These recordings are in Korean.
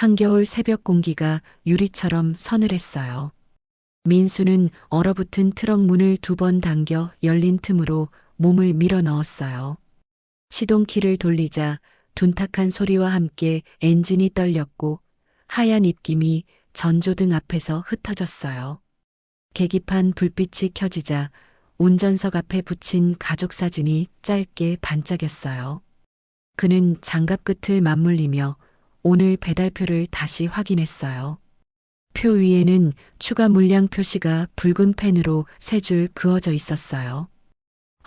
한겨울 새벽 공기가 유리처럼 서늘했어요. 민수는 얼어붙은 트럭 문을 두 번 당겨 열린 틈으로 몸을 밀어 넣었어요. 시동키를 돌리자 둔탁한 소리와 함께 엔진이 떨렸고 하얀 입김이 전조등 앞에서 흩어졌어요. 계기판 불빛이 켜지자 운전석 앞에 붙인 가족 사진이 짧게 반짝였어요. 그는 장갑 끝을 맞물리며 오늘 배달표를 다시 확인했어요. 표 위에는 추가 물량 표시가 붉은 펜으로 세 줄 그어져 있었어요.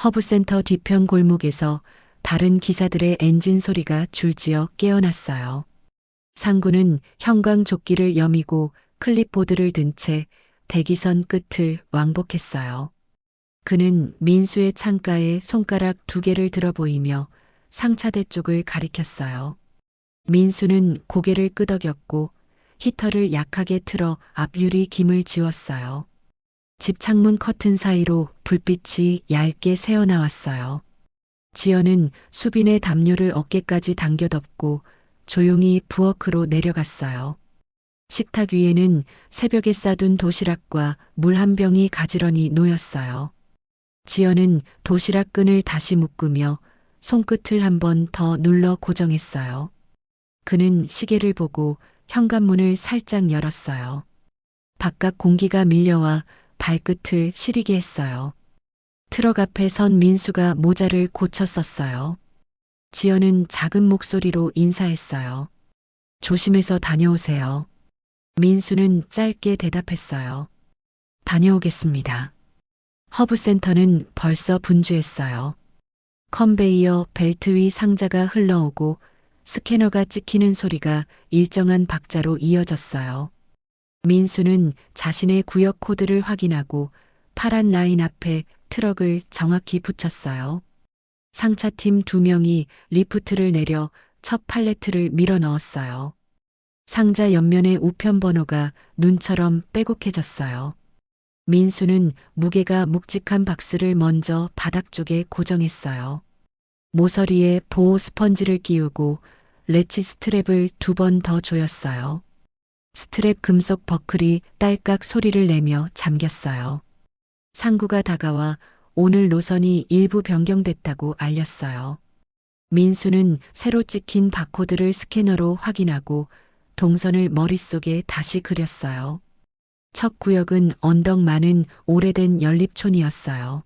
허브센터 뒤편 골목에서 다른 기사들의 엔진 소리가 줄지어 깨어났어요. 상구는 형광 조끼를 여미고 클립보드를 든 채 대기선 끝을 왕복했어요. 그는 민수의 창가에 손가락 두 개를 들어 보이며 상차대 쪽을 가리켰어요. 민수는 고개를 끄덕였고 히터를 약하게 틀어 앞유리 김을 지웠어요. 집 창문 커튼 사이로 불빛이 얇게 새어나왔어요. 지연은 수빈의 담요를 어깨까지 당겨 덮고 조용히 부엌으로 내려갔어요. 식탁 위에는 새벽에 싸둔 도시락과 물 한 병이 가지런히 놓였어요. 지연은 도시락 끈을 다시 묶으며 손끝을 한 번 더 눌러 고정했어요. 그는 시계를 보고 현관문을 살짝 열었어요. 바깥 공기가 밀려와 발끝을 시리게 했어요. 트럭 앞에 선 민수가 모자를 고쳐 썼어요. 지연은 작은 목소리로 인사했어요. 조심해서 다녀오세요. 민수는 짧게 대답했어요. 다녀오겠습니다. 허브센터는 벌써 분주했어요. 컨베이어 벨트 위 상자가 흘러오고 스캐너가 찍히는 소리가 일정한 박자로 이어졌어요. 민수는 자신의 구역 코드를 확인하고 파란 라인 앞에 트럭을 정확히 붙였어요. 상차팀 두 명이 리프트를 내려 첫 팔레트를 밀어 넣었어요. 상자 옆면의 우편 번호가 눈처럼 빼곡해졌어요. 민수는 무게가 묵직한 박스를 먼저 바닥 쪽에 고정했어요. 모서리에 보호 스펀지를 끼우고 레치 스트랩을 두 번 더 조였어요. 스트랩 금속 버클이 딸깍 소리를 내며 잠겼어요. 상구가 다가와 오늘 노선이 일부 변경됐다고 알렸어요. 민수는 새로 찍힌 바코드를 스캐너로 확인하고 동선을 머릿속에 다시 그렸어요. 첫 구역은 언덕 많은 오래된 연립촌이었어요.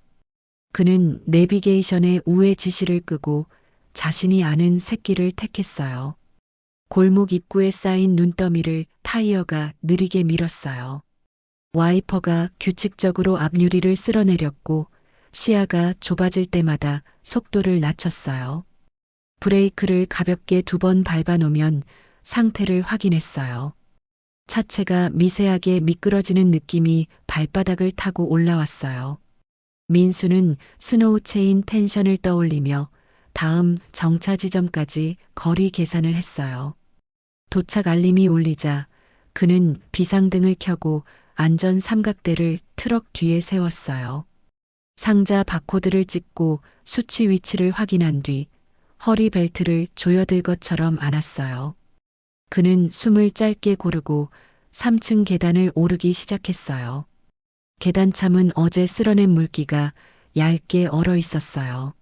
그는 내비게이션의 우회 지시를 끄고 자신이 아는 새길을 택했어요. 골목 입구에 쌓인 눈더미를 타이어가 느리게 밀었어요. 와이퍼가 규칙적으로 앞유리를 쓸어내렸고 시야가 좁아질 때마다 속도를 낮췄어요. 브레이크를 가볍게 두 번 밟아놓으면 상태를 확인했어요. 차체가 미세하게 미끄러지는 느낌이 발바닥을 타고 올라왔어요. 민수는 스노우 체인 텐션을 떠올리며 다음 정차 지점까지 거리 계산을 했어요. 도착 알림이 울리자 그는 비상등을 켜고 안전 삼각대를 트럭 뒤에 세웠어요. 상자 바코드를 찍고 수치 위치를 확인한 뒤 허리 벨트를 조여들 것처럼 안았어요. 그는 숨을 짧게 고르고 3층 계단을 오르기 시작했어요. 계단참은 어제 쓸어낸 물기가 얇게 얼어 있었어요.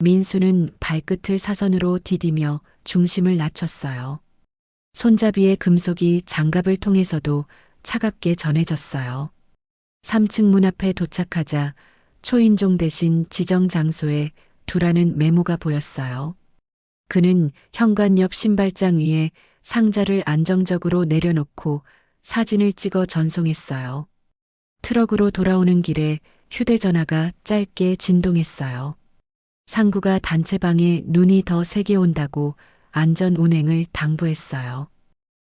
민수는 발끝을 사선으로 디디며 중심을 낮췄어요. 손잡이의 금속이 장갑을 통해서도 차갑게 전해졌어요. 3층 문 앞에 도착하자 초인종 대신 지정 장소에 두라는 메모가 보였어요. 그는 현관 옆 신발장 위에 상자를 안정적으로 내려놓고 사진을 찍어 전송했어요. 트럭으로 돌아오는 길에 휴대전화가 짧게 진동했어요. 상구가 단체방에 눈이 더 세게 온다고 안전 운행을 당부했어요.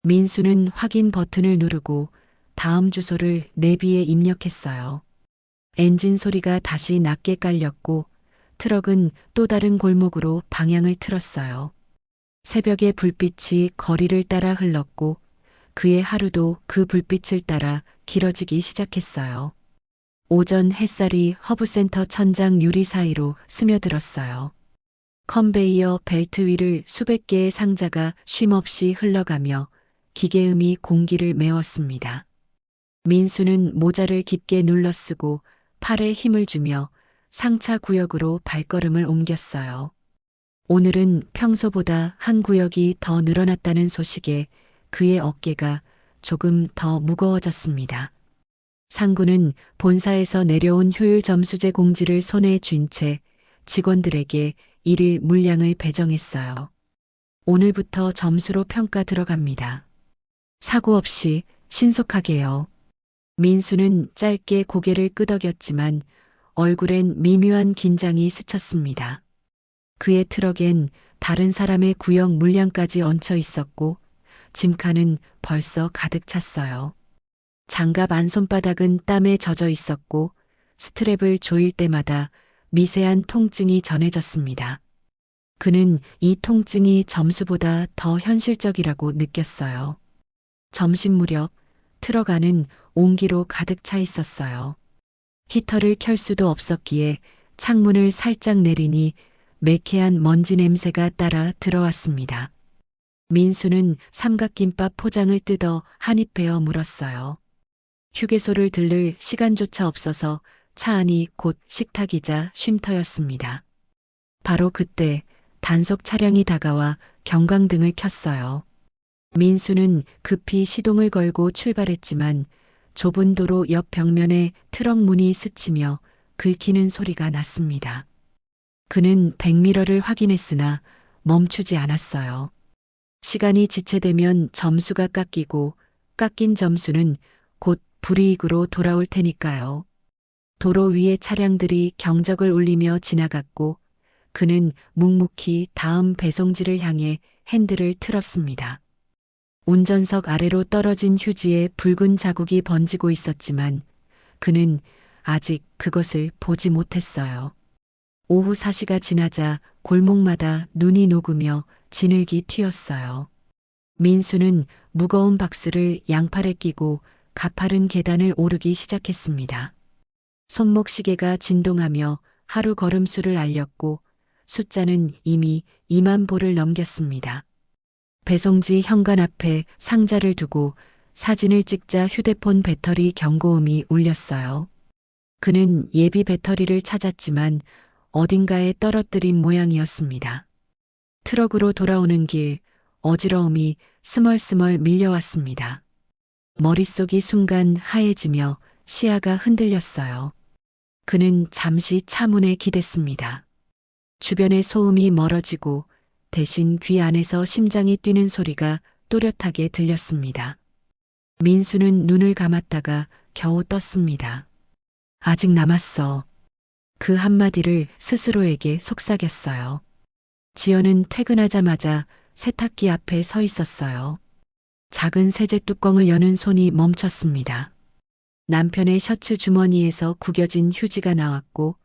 민수는 확인 버튼을 누르고 다음 주소를 내비에 입력했어요. 엔진 소리가 다시 낮게 깔렸고 트럭은 또 다른 골목으로 방향을 틀었어요. 새벽의 불빛이 거리를 따라 흘렀고 그의 하루도 그 불빛을 따라 길어지기 시작했어요. 오전 햇살이 허브센터 천장 유리 사이로 스며들었어요. 컨베이어 벨트 위를 수백 개의 상자가 쉼없이 흘러가며 기계음이 공기를 메웠습니다. 민수는 모자를 깊게 눌러쓰고 팔에 힘을 주며 상차 구역으로 발걸음을 옮겼어요. 오늘은 평소보다 한 구역이 더 늘어났다는 소식에 그의 어깨가 조금 더 무거워졌습니다. 상구는 본사에서 내려온 효율 점수제 공지를 손에 쥔 채 직원들에게 일일 물량을 배정했어요. 오늘부터 점수로 평가 들어갑니다. 사고 없이 신속하게요. 민수는 짧게 고개를 끄덕였지만 얼굴엔 미묘한 긴장이 스쳤습니다. 그의 트럭엔 다른 사람의 구역 물량까지 얹혀 있었고 짐칸은 벌써 가득 찼어요. 장갑 안 손바닥은 땀에 젖어 있었고 스트랩을 조일 때마다 미세한 통증이 전해졌습니다. 그는 이 통증이 점수보다 더 현실적이라고 느꼈어요. 점심 무렵 트럭 안은 온기로 가득 차 있었어요. 히터를 켤 수도 없었기에 창문을 살짝 내리니 매캐한 먼지 냄새가 따라 들어왔습니다. 민수는 삼각김밥 포장을 뜯어 한입 베어 물었어요. 휴게소를 들를 시간조차 없어서 차 안이 곧 식탁이자 쉼터였습니다. 바로 그때 단속 차량이 다가와 경광등을 켰어요. 민수는 급히 시동을 걸고 출발했지만 좁은 도로 옆 벽면에 트럭 문이 스치며 긁히는 소리가 났습니다. 그는 백미러를 확인했으나 멈추지 않았어요. 시간이 지체되면 점수가 깎이고 깎인 점수는 곧 불이익으로 돌아올 테니까요. 도로 위의 차량들이 경적을 울리며 지나갔고 그는 묵묵히 다음 배송지를 향해 핸들을 틀었습니다. 운전석 아래로 떨어진 휴지에 붉은 자국이 번지고 있었지만 그는 아직 그것을 보지 못했어요. 오후 4시가 지나자 골목마다 눈이 녹으며 진흙이 튀었어요. 민수는 무거운 박스를 양팔에 끼고 가파른 계단을 오르기 시작했습니다. 손목 시계가 진동하며 하루 걸음수를 알렸고 숫자는 이미 2만 보를 넘겼습니다. 배송지 현관 앞에 상자를 두고 사진을 찍자 휴대폰 배터리 경고음이 울렸어요. 그는 예비 배터리를 찾았지만 어딘가에 떨어뜨린 모양이었습니다. 트럭으로 돌아오는 길 어지러움이 스멀스멀 밀려왔습니다. 머릿속이 순간 하얘지며 시야가 흔들렸어요. 그는 잠시 차문에 기댔습니다. 주변의 소음이 멀어지고 대신 귀 안에서 심장이 뛰는 소리가 또렷하게 들렸습니다. 민수는 눈을 감았다가 겨우 떴습니다. 아직 남았어. 그 한마디를 스스로에게 속삭였어요. 지연은 퇴근하자마자 세탁기 앞에 서 있었어요. 작은 세제 뚜껑을 여는 손이 멈췄습니다. 남편의 셔츠 주머니에서 구겨진 휴지가 나왔고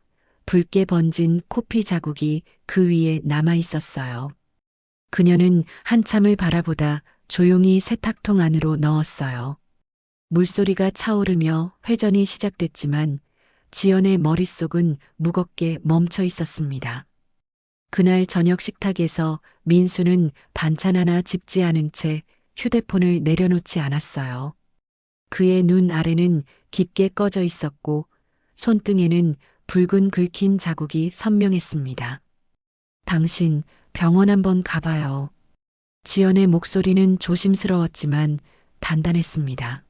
붉게 번진 코피 자국이 그 위에 남아 있었어요. 그녀는 한참을 바라보다 조용히 세탁통 안으로 넣었어요. 물소리가 차오르며 회전이 시작됐지만 지연의 머릿속은 무겁게 멈춰 있었습니다. 그날 저녁 식탁에서 민수는 반찬 하나 집지 않은 채 휴대폰을 내려놓지 않았어요. 그의 눈 아래는 깊게 꺼져 있었고 손등에는 붉은 긁힌 자국이 선명했습니다. 당신 병원 한번 가봐요. 지연의 목소리는 조심스러웠지만 단단했습니다.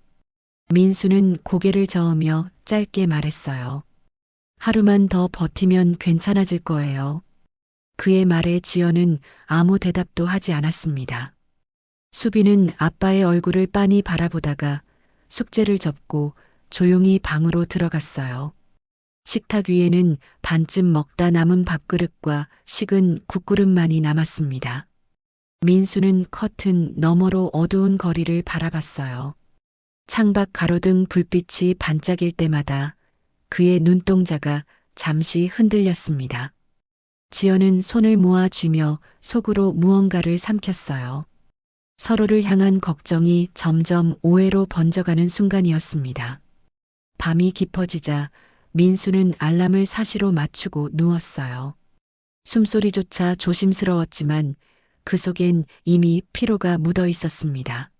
민수는 고개를 저으며 짧게 말했어요. 하루만 더 버티면 괜찮아질 거예요. 그의 말에 지연은 아무 대답도 하지 않았습니다. 수비는 아빠의 얼굴을 빤히 바라보다가 숙제를 접고 조용히 방으로 들어갔어요. 식탁 위에는 반쯤 먹다 남은 밥그릇과 식은 국그릇만이 남았습니다. 민수는 커튼 너머로 어두운 거리를 바라봤어요. 창밖 가로등 불빛이 반짝일 때마다 그의 눈동자가 잠시 흔들렸습니다. 지연은 손을 모아 쥐며 속으로 무언가를 삼켰어요. 서로를 향한 걱정이 점점 오해로 번져가는 순간이었습니다. 밤이 깊어지자 민수는 알람을 사시로 맞추고 누웠어요. 숨소리조차 조심스러웠지만 그 속엔 이미 피로가 묻어 있었습니다.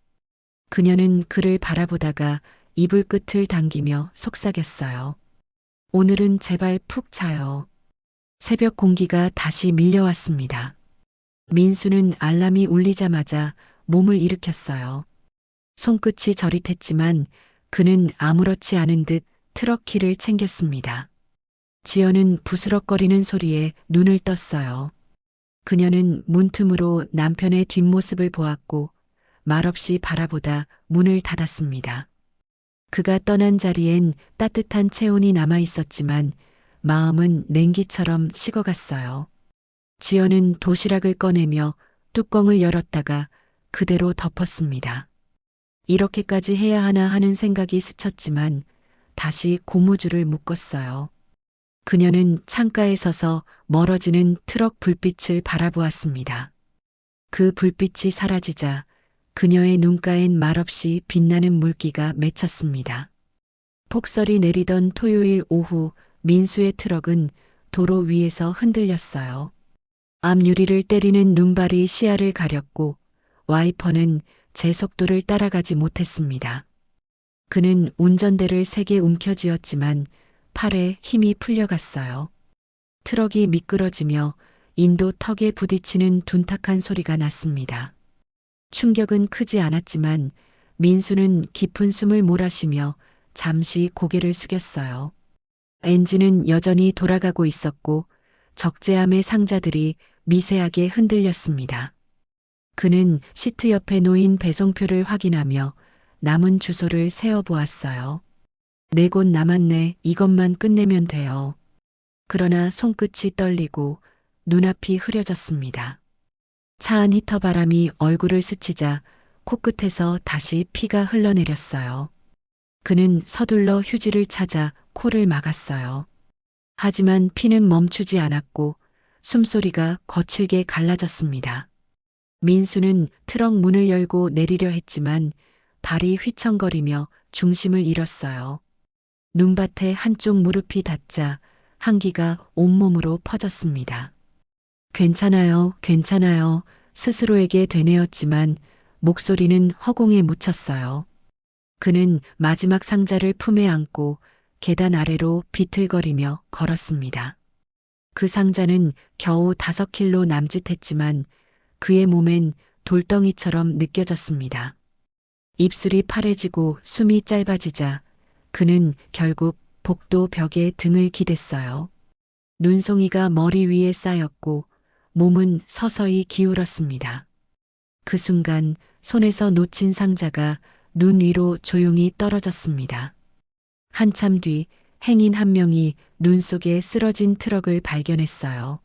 그녀는 그를 바라보다가 이불 끝을 당기며 속삭였어요. 오늘은 제발 푹 자요. 새벽 공기가 다시 밀려왔습니다. 민수는 알람이 울리자마자 몸을 일으켰어요. 손끝이 저릿했지만 그는 아무렇지 않은 듯 트럭 키를 챙겼습니다. 지연은 부스럭거리는 소리에 눈을 떴어요. 그녀는 문틈으로 남편의 뒷모습을 보았고 말없이 바라보다 문을 닫았습니다. 그가 떠난 자리엔 따뜻한 체온이 남아 있었지만 마음은 냉기처럼 식어갔어요. 지연은 도시락을 꺼내며 뚜껑을 열었다가 그대로 덮었습니다. 이렇게까지 해야 하나 하는 생각이 스쳤지만 다시 고무줄을 묶었어요. 그녀는 창가에 서서 멀어지는 트럭 불빛을 바라보았습니다. 그 불빛이 사라지자 그녀의 눈가엔 말없이 빛나는 물기가 맺혔습니다. 폭설이 내리던 토요일 오후 민수의 트럭은 도로 위에서 흔들렸어요. 앞유리를 때리는 눈발이 시야를 가렸고 와이퍼는 제 속도를 따라가지 못했습니다. 그는 운전대를 세게 움켜쥐었지만 팔에 힘이 풀려갔어요. 트럭이 미끄러지며 인도 턱에 부딪히는 둔탁한 소리가 났습니다. 충격은 크지 않았지만 민수는 깊은 숨을 몰아쉬며 잠시 고개를 숙였어요. 엔진은 여전히 돌아가고 있었고 적재함의 상자들이 미세하게 흔들렸습니다. 그는 시트 옆에 놓인 배송표를 확인하며 남은 주소를 세어 보았어요. 네 곳 남았네. 이것만 끝내면 돼요. 그러나 손끝이 떨리고 눈앞이 흐려졌습니다. 차 안 히터 바람이 얼굴을 스치자 코끝에서 다시 피가 흘러내렸어요. 그는 서둘러 휴지를 찾아 코를 막았어요. 하지만 피는 멈추지 않았고 숨소리가 거칠게 갈라졌습니다. 민수는 트럭 문을 열고 내리려 했지만 발이 휘청거리며 중심을 잃었어요. 눈밭에 한쪽 무릎이 닿자 한기가 온몸으로 퍼졌습니다. 괜찮아요, 괜찮아요. 스스로에게 되뇌었지만 목소리는 허공에 묻혔어요. 그는 마지막 상자를 품에 안고 계단 아래로 비틀거리며 걸었습니다. 그 상자는 겨우 다섯 킬로 남짓했지만 그의 몸엔 돌덩이처럼 느껴졌습니다. 입술이 파래지고 숨이 짧아지자 그는 결국 복도 벽에 등을 기댔어요. 눈송이가 머리 위에 쌓였고 몸은 서서히 기울었습니다. 그 순간 손에서 놓친 상자가 눈 위로 조용히 떨어졌습니다. 한참 뒤 행인 한 명이 눈 속에 쓰러진 트럭을 발견했어요.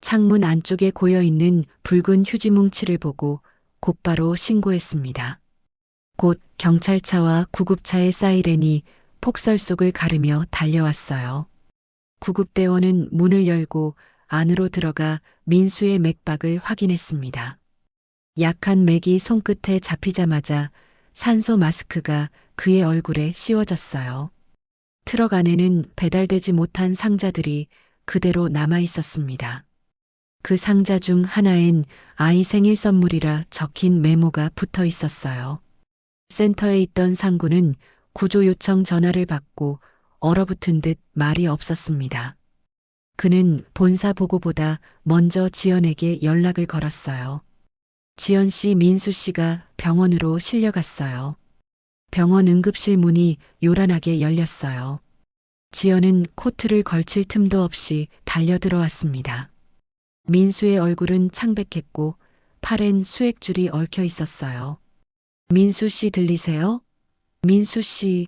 창문 안쪽에 고여 있는 붉은 휴지 뭉치를 보고 곧바로 신고했습니다. 곧 경찰차와 구급차의 사이렌이 폭설 속을 가르며 달려왔어요. 구급대원은 문을 열고 안으로 들어가 민수의 맥박을 확인했습니다. 약한 맥이 손끝에 잡히자마자 산소 마스크가 그의 얼굴에 씌워졌어요. 트럭 안에는 배달되지 못한 상자들이 그대로 남아 있었습니다. 그 상자 중 하나엔 아이 생일 선물이라 적힌 메모가 붙어 있었어요. 센터에 있던 상구는 구조 요청 전화를 받고 얼어붙은 듯 말이 없었습니다. 그는 본사 보고보다 먼저 지연에게 연락을 걸었어요. 지연 씨, 민수 씨가 병원으로 실려갔어요. 병원 응급실 문이 요란하게 열렸어요. 지연은 코트를 걸칠 틈도 없이 달려 들어왔습니다. 민수의 얼굴은 창백했고 팔엔 수액줄이 얽혀 있었어요. 민수 씨 들리세요? 민수 씨.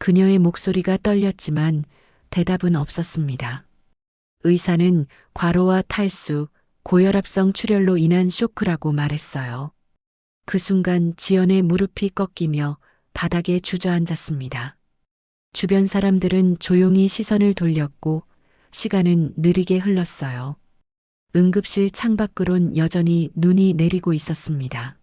그녀의 목소리가 떨렸지만 대답은 없었습니다. 의사는 과로와 탈수, 고혈압성 출혈로 인한 쇼크라고 말했어요. 그 순간 지연의 무릎이 꺾이며 바닥에 주저앉았습니다. 주변 사람들은 조용히 시선을 돌렸고 시간은 느리게 흘렀어요. 응급실 창밖으론 여전히 눈이 내리고 있었습니다.